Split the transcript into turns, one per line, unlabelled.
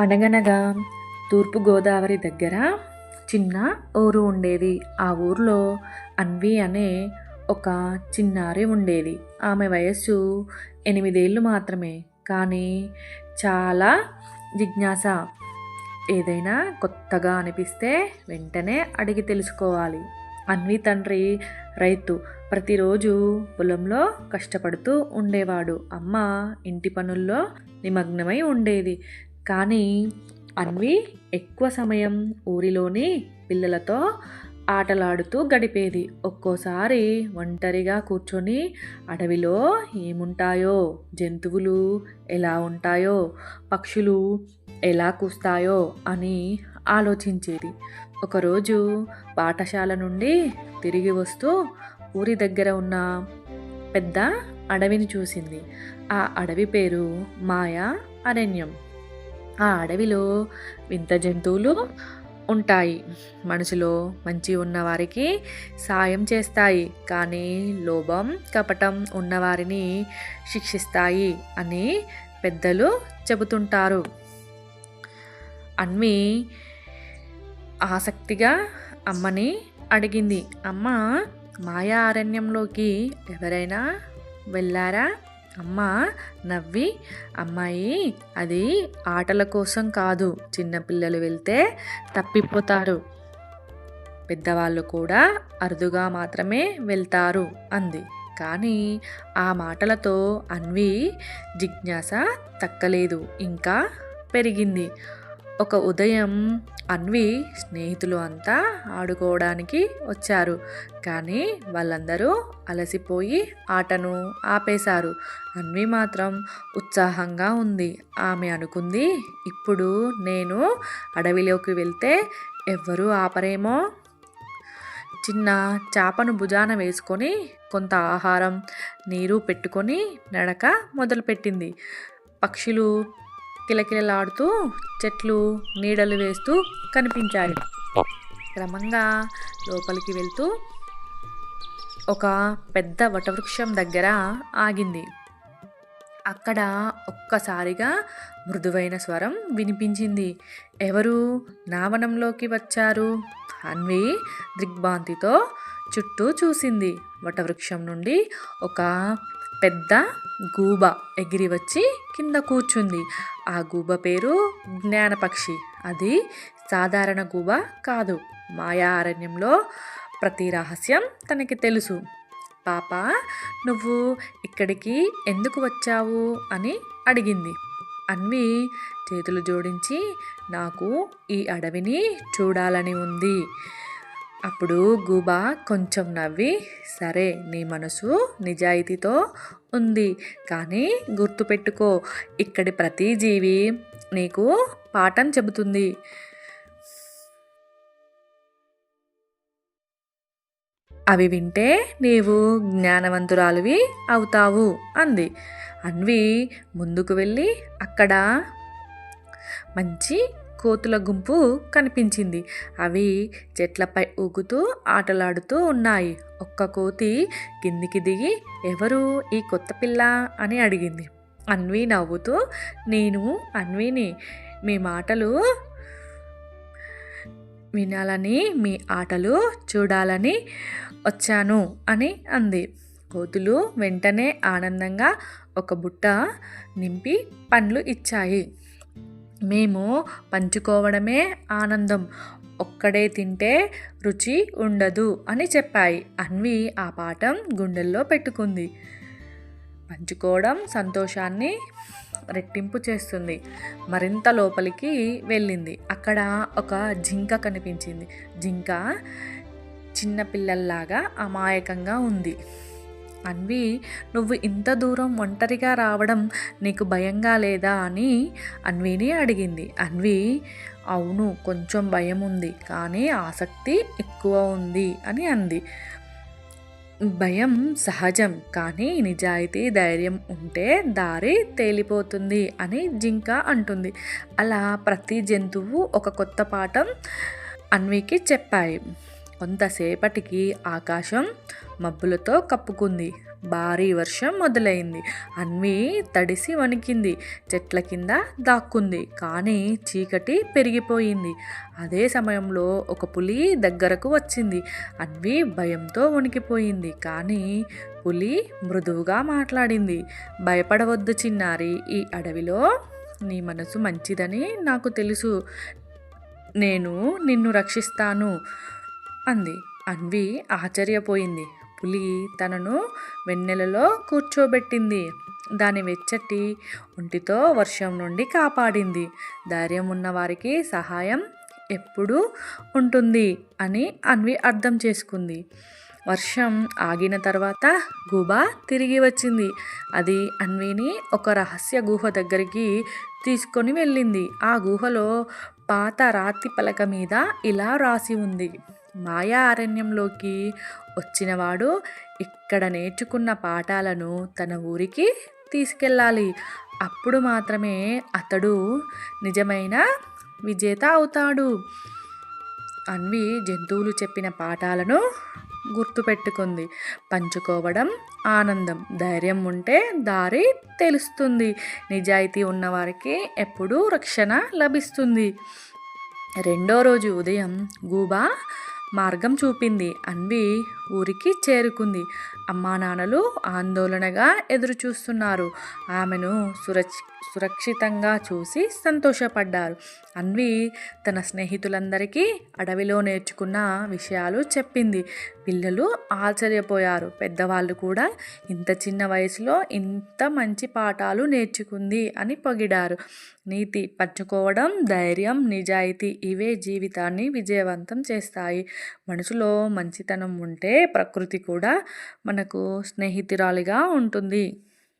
అనగనగా తూర్పుగోదావరి దగ్గర చిన్న ఊరు ఉండేది. ఆ ఊర్లో అన్వి అనే ఒక చిన్నారి ఉండేది. ఆమె వయస్సు ఎనిమిదేళ్ళు మాత్రమే. కానీ చాలా జిజ్ఞాస. ఏదైనా కొత్తగా అనిపిస్తే వెంటనే అడిగి తెలుసుకోవాలి. అన్వి తండ్రి రైతు. ప్రతిరోజు పొలంలో కష్టపడుతూ ఉండేవాడు. అమ్మ ఇంటి పనుల్లో నిమగ్నమై ఉండేది. కానీ అన్వి ఎక్కువ సమయం ఊరిలోని పిల్లలతో ఆటలాడుతూ గడిపేది. ఒక్కోసారి ఒంటరిగా కూర్చొని అడవిలో ఏముంటాయో జంతువులు ఎలా ఉంటాయో పక్షులు ఎలా కూస్తాయో అని ఆలోచించేది. ఒకరోజు పాఠశాల నుండి తిరిగి వస్తూ ఊరి దగ్గర ఉన్న పెద్ద అడవిని చూసింది. ఆ అడవి పేరు మాయా అరణ్యం. ఆ అడవిలో వింత జంతువులు ఉంటాయి. మనసులో మంచి ఉన్నవారికి సాయం చేస్తాయి. కానీ లోభం కపటం ఉన్నవారిని శిక్షిస్తాయి అని పెద్దలు చెబుతుంటారు. అన్వి ఆసక్తిగా అమ్మని అడిగింది. అమ్మ మాయా అరణ్యంలోకి ఎవరైనా వెళ్ళారా? అమ్మ నవ్వి అమ్మాయి అది ఆటల కోసం కాదు. చిన్నపిల్లలు వెళ్తే తప్పిపోతారు. పెద్దవాళ్ళు కూడా అరుదుగా మాత్రమే వెళ్తారు అంది. కానీ ఆ మాటలతో అన్వి జిజ్ఞాస తక్కలేదు. ఇంకా పెరిగింది. ఒక ఉదయం అన్వి స్నేహితులు అంతా ఆడుకోవడానికి వచ్చారు. కానీ వాళ్ళందరూ అలసిపోయి ఆటను ఆపేశారు. అన్వి మాత్రం ఉత్సాహంగా ఉంది. ఆమె అనుకుంది ఇప్పుడు నేను అడవిలోకి వెళ్తే ఎవ్వరూ ఆపరేమో చిన్న చేపను భుజాన వేసుకొని కొంత ఆహారం నీరు పెట్టుకొని నడక మొదలుపెట్టింది. పక్షులు కిలకిలలాడుతూ చెట్లు నీడలు వేస్తూ కనిపించాయి క్రమంగా లోపలికి వెళ్తూ ఒక పెద్ద వటవృక్షం దగ్గర ఆగింది. అక్కడ ఒక్కసారిగా మృదువైన స్వరం వినిపించింది. ఎవరు నావనంలోకి వచ్చారు? అన్వి దిగ్భ్రాంతితో చుట్టూ చూసింది. వటవృక్షం నుండి ఒక పెద్ద గూబ ఎగిరి వచ్చి కింద కూర్చుంది. ఆ గూబ పేరు జ్ఞానపక్షి. అది సాధారణ గూబ కాదు. మాయా అరణ్యంలో ప్రతి రహస్యం తనకి తెలుసు. పాప నువ్వు ఇక్కడికి ఎందుకు వచ్చావు? అని అడిగింది. అన్వి చేతులు జోడించి నాకు ఈ అడవిని చూడాలని ఉంది. అప్పుడు గూబా కొంచెం నవ్వి సరే నీ మనసు నిజాయితీతో ఉంది కానీ గుర్తుపెట్టుకో ఇక్కడి ప్రతి జీవి నీకు పాఠం చెబుతుంది. అవి వింటే నీవు జ్ఞానవంతురాలువి అవుతావు అంది. అన్వి ముందుకు వెళ్ళి అక్కడ మంచి కోతుల గుంపు కనిపించింది. అవి చెట్లపై ఊగుతూ ఆటలాడుతూ ఉన్నాయి. ఒక్క కోతి కిందికి దిగి ఎవరు ఈ కొత్త పిల్ల? అని అడిగింది. అన్వి నవ్వుతూ నేను అన్విని. మీ మాటలు వినాలని మీ ఆటలు చూడాలని వచ్చాను అని అంది. కోతులు వెంటనే ఆనందంగా ఒక బుట్ట నింపి పండ్లు ఇచ్చాయి. మేము పంచుకోవడమే ఆనందం. ఒక్కడే తింటే రుచి ఉండదు అని చెప్పాయి. అన్వి ఆ పాఠం గుండెల్లో పెట్టుకుంది. పంచుకోవడం సంతోషాన్ని రెట్టింపు చేస్తుంది. మరింత లోపలికి వెళ్ళింది. అక్కడ ఒక జింక కనిపించింది. జింక చిన్నపిల్లల్లాగా అమాయకంగా ఉంది. అన్వి నువ్వు ఇంత దూరం ఒంటరిగా రావడం నీకు భయంగా లేదా? అని అన్విని అడిగింది. అన్వి అవును కొంచెం భయం ఉంది కానీ ఆసక్తి ఎక్కువ ఉంది అని అంది. భయం సహజం కానీ నిజాయితీ ధైర్యం ఉంటే దారి తేలిపోతుంది అని జింక అంటుంది. అలా ప్రతి జంతువు ఒక కొత్త పాఠం అన్వికి చెప్పాయి. కొంతసేపటికి ఆకాశం మబ్బులతో కప్పుకుంది. భారీ వర్షం మొదలైంది. అన్వి తడిసి వణికింది. చెట్ల కింద దాక్కుంది. కానీ చీకటి పెరిగిపోయింది. అదే సమయంలో ఒక పులి దగ్గరకు వచ్చింది. అన్వి భయంతో వణికిపోయింది. కానీ పులి మృదువుగా మాట్లాడింది. భయపడవద్దు చిన్నారి ఈ అడవిలో నీ మనసు మంచిదని నాకు తెలుసు. నేను నిన్ను రక్షిస్తాను. అంది. అన్వి ఆశ్చర్యపోయింది. పులి తనను వెన్నెలలో కూర్చోబెట్టింది. దాని వెచ్చటి ఒంటితో వర్షం నుండి కాపాడింది. ధైర్యం ఉన్న వారికి సహాయం ఎప్పుడు ఉంటుంది అని అన్వి అర్థం చేసుకుంది. వర్షం ఆగిన తర్వాత గుబ తిరిగి వచ్చింది. అది అన్విని ఒక రహస్య గుహ దగ్గరికి తీసుకొని వెళ్ళింది. ఆ గుహలో పాత రాతి పలక మీద ఇలా రాసి ఉంది. మాయా అరణ్యంలోకి వచ్చినవాడు ఇక్కడ నేర్చుకున్న పాఠాలను తన ఊరికి తీసుకెళ్ళాలి. అప్పుడు మాత్రమే అతడు నిజమైన విజేత అవుతాడు. అన్వి జంతువులు చెప్పిన పాఠాలను గుర్తుపెట్టుకుంది. పంచుకోవడం ఆనందం. ధైర్యం ఉంటే దారి తెలుస్తుంది. నిజాయితీ ఉన్నవారికి ఎప్పుడూ రక్షణ లభిస్తుంది. రెండో రోజు ఉదయం గూబా మార్గం చూపింది. అన్వి ఊరికి చేరుకుంది. అమ్మా నాన్నలు ఆందోళనగా ఎదురు చూస్తున్నారు ఆమెను సురక్ష సురక్షితంగా చూసి సంతోషపడ్డారు. అన్వి తన స్నేహితులందరికీ అడవిలో నేర్చుకున్న విషయాలు చెప్పింది. పిల్లలు ఆశ్చర్యపోయారు. పెద్దవాళ్ళు కూడా ఇంత చిన్న వయసులో ఇంత మంచి పాఠాలు నేర్చుకుంది అని పొగిడారు. నీతి పంచుకోవడం ధైర్యం నిజాయితీ ఇవే జీవితాన్ని విజయవంతం చేస్తాయి. మనసులో మంచితనం ఉంటే ప్రకృతి కూడా మనకు స్నేహితురాలిగా ఉంటుంది.